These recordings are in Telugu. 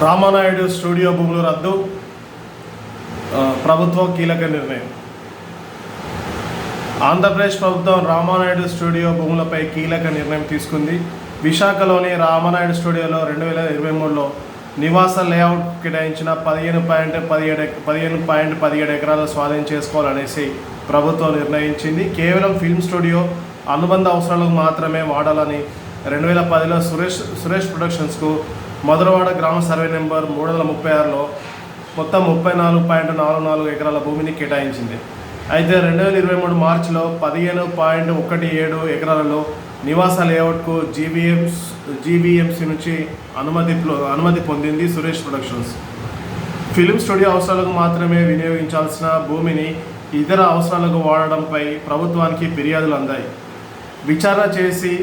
రామానాయుడు స్టూడియో భూములు రద్దు ప్రభుత్వం కీలక నిర్ణయం. ఆంధ్రప్రదేశ్ ప్రభుత్వం రామానాయుడు స్టూడియో భూములపై కీలక నిర్ణయం తీసుకుంది. విశాఖలోని రామానాయుడు స్టూడియోలో రెండు వేల ఇరవై మూడులో నివాస లేఅవుట్ కేటాయించిన పదిహేను పాయింట్ పదిహేడు పదిహేను పాయింట్ పదిహేడు ఎకరాలు స్వాధీనం చేసుకోవాలనేసి ప్రభుత్వం నిర్ణయించింది. కేవలం ఫిల్మ్ స్టూడియో అనుబంధ అవసరాలకు మాత్రమే వాడాలని రెండు వేల పదిలో సురేష్ సురేష్ ప్రొడక్షన్స్కు మధురవాడ గ్రామ సర్వే నెంబర్ మూడు వందల ముప్పై ఆరులో మొత్తం ముప్పై నాలుగు పాయింట్ నాలుగు నాలుగు ఎకరాల భూమిని కేటాయించింది. అయితే రెండు వేల ఇరవై మూడు మార్చిలో పదిహేను పాయింట్ ఒకటి ఏడు ఎకరాలలో నివాస లేఅవుట్కు జీబీఎంస్ జీబీఎంసీ నుంచి అనుమతి అనుమతి పొందింది సురేష్ ప్రొడక్షన్స్. ఫిలిం స్టూడియో అవసరాలకు మాత్రమే వినియోగించాల్సిన భూమిని ఇతర అవసరాలకు వాడడంపై ప్రభుత్వానికి ఫిర్యాదులు అందాయి. విచారణ చేసి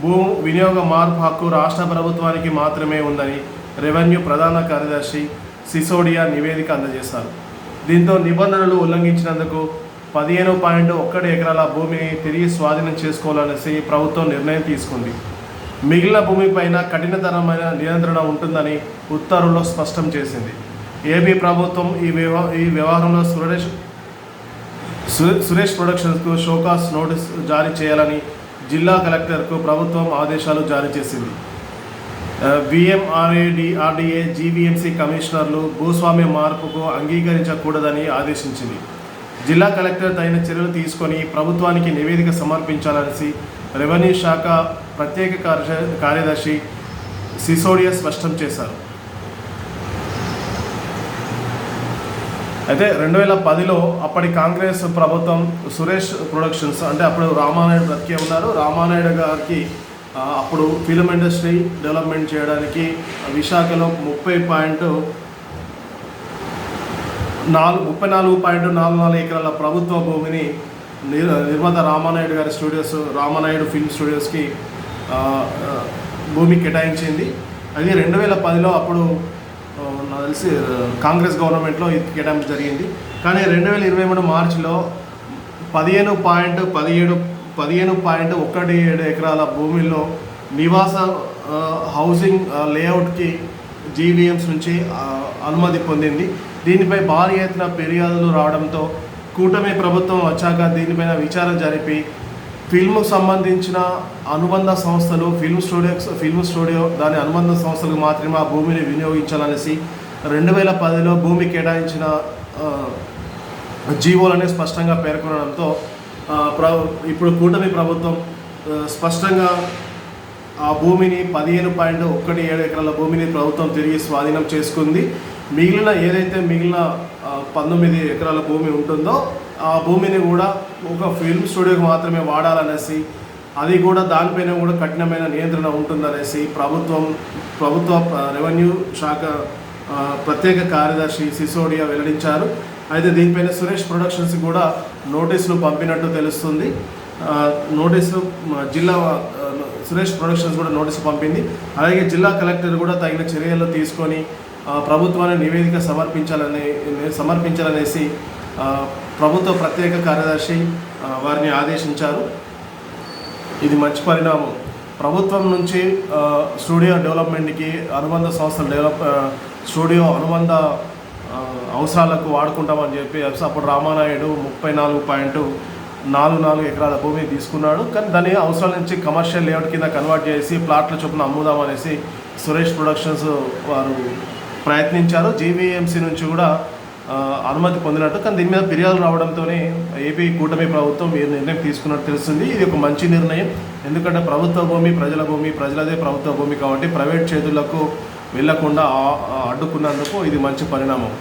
భూ వినియోగ మార్పు హక్కు రాష్ట్ర ప్రభుత్వానికి మాత్రమే ఉందని రెవెన్యూ ప్రధాన కార్యదర్శి సిసోడియా నివేదిక అందజేశారు. దీంతో నిబంధనలు ఉల్లంఘించినందుకు పదిహేను పాయింట్ ఒక్కటి ఎకరాల భూమిని తిరిగి స్వాధీనం చేసుకోవాలనేసి ప్రభుత్వం నిర్ణయం తీసుకుంది. మిగిలిన భూమిపైన కఠినతరమైన నియంత్రణ ఉంటుందని ఉత్తర్వుల్లో స్పష్టం చేసింది. ఏపీ ప్రభుత్వం ఈ వ్యవ ఈ వ్యవహారంలో సురేష్ సురేష్ ప్రొడక్షన్స్కు షోకాస్ నోటీస్ జారీ చేయాలని జిల్లా కలెక్టర్కు ప్రభుత్వం ఆదేశాలు జారీ చేసింది. విఎంఆర్ఏడి ఆర్డీఏ జీవీఎంసీ కమిషనర్లు భూస్వామ్య మార్పుకు అంగీకరించకూడదని ఆదేశించింది. జిల్లా కలెక్టర్ తగిన చర్యలు తీసుకొని ప్రభుత్వానికి నివేదిక సమర్పించాలనేసి రెవెన్యూ శాఖ ప్రత్యేక కార్యదర్శి సిసోడియా స్పష్టం చేశారు. అయితే రెండు వేల పదిలో అప్పటి కాంగ్రెస్ ప్రభుత్వం సురేష్ ప్రొడక్షన్స్ అంటే అప్పుడు రామానాయుడు బ్రతికే ఉన్నారు. రామానాయుడు గారికి అప్పుడు ఫిలిం ఇండస్ట్రీ డెవలప్మెంట్ చేయడానికి విశాఖలో ముప్పై పాయింట్ నాలుగు ముప్పై నాలుగు పాయింట్ నాలుగు నాలుగు ఎకరాల ప్రభుత్వ భూమిని నిర్మాత రామానాయుడు గారి స్టూడియోస్ రామానాయుడు ఫిల్మ్ స్టూడియోస్కి భూమి కేటాయించింది. అది రెండు వేల పదిలో అప్పుడు నాకు తెలిసి కాంగ్రెస్ గవర్నమెంట్లో ఇది కేటాయింపు జరిగింది. కానీ రెండు వేల ఇరవై మూడు మార్చిలో పదిహేను పాయింట్ పదిహేడు పదిహేను పాయింట్ ఒకటి ఏడు ఎకరాల భూమిలో నివాస హౌసింగ్ లేఅవుట్కి జీవీఎంస్ నుంచి అనుమతి పొందింది. దీనిపై భారీ ఎత్తున ఫిర్యాదులు రావడంతో కూటమి ప్రభుత్వం వచ్చాక దీనిపైన విచారణ జరిపి ఫిల్మ్కు సంబంధించిన అనుబంధ సంస్థలు ఫిల్మ్ స్టూడియో ఫిల్మ్ స్టూడియో దాని అనుబంధ సంస్థలకు మాత్రమే ఆ భూమిని వినియోగించాలనేసి రెండు వేల పదిలో భూమి కేటాయించిన ఆ, జీవోలని స్పష్టంగా పేర్కొనడంతో ఇప్పుడు కూటమి ప్రభుత్వం స్పష్టంగా ఆ భూమిని పదిహేను పాయింట్ ఒకటి ఏడు ఎకరాల భూమిని ప్రభుత్వం తిరిగి స్వాధీనం చేసుకుంది. మిగిలిన ఏదైతే మిగిలిన పంతొమ్మిది ఎకరాల భూమి ఉంటుందో ఆ భూమిని కూడా ఒక ఫిల్మ్ స్టూడియోకి మాత్రమే వాడాలనేసి అది కూడా దానిపైన కూడా కఠినమైన నియంత్రణ ఉంటుందనేసి ప్రభుత్వం ప్రభుత్వ రెవెన్యూ శాఖ ప్రత్యేక కార్యదర్శి సిసోడియా వెల్లడించారు. అయితే దీనిపైన సురేష్ ప్రొడక్షన్స్ కూడా నోటీసులు పంపినట్టు తెలుస్తుంది. నోటీసులు జిల్లా సురేష్ ప్రొడక్షన్స్ కూడా నోటీసు పంపింది. అలాగే జిల్లా కలెక్టర్ కూడా తగిన చర్యలు తీసుకొని ప్రభుత్వాన్ని నివేదిక సమర్పించాలని సమర్పించాలనేసి ప్రభుత్వ ప్రత్యేక కార్యదర్శి వారిని ఆదేశించారు. ఇది మంచి పరిణామం ప్రభుత్వం నుంచి స్టూడియో డెవలప్మెంట్కి అనుబంధ సంస్థలు డెవలప్ స్టూడియో అనుబంధ అవసరాలకు వాడుకుంటామని చెప్పి అప్పుడు రామానాయుడు ముప్పై నాలుగు పాయింట్ నాలుగు నాలుగు ఎకరాల భూమి తీసుకున్నాడు. కానీ దాని అవసరాల నుంచి కమర్షియల్ లేఅవుట్ కింద కన్వర్ట్ చేసి ప్లాట్ల చొప్పున అమ్ముదామనేసి సురేష్ ప్రొడక్షన్స్ వారు ప్రయత్నించారు. జీవీఎంసీ నుంచి కూడా అనుమతి పొందినట్టు. కానీ దీని మీద ఫిర్యాదులు రావడంతోనే ఏపీ కూటమి ప్రభుత్వం ఈ నిర్ణయం తీసుకున్నట్టు తెలుస్తుంది. ఇది ఒక మంచి నిర్ణయం. ఎందుకంటే ప్రభుత్వ భూమి ప్రజల భూమి ప్రజలదే ప్రభుత్వ భూమి కాబట్టి ప్రైవేట్ చేతులకు వెళ్ళకుండా అడ్డుకున్నందుకు ఇది మంచి పరిణామం.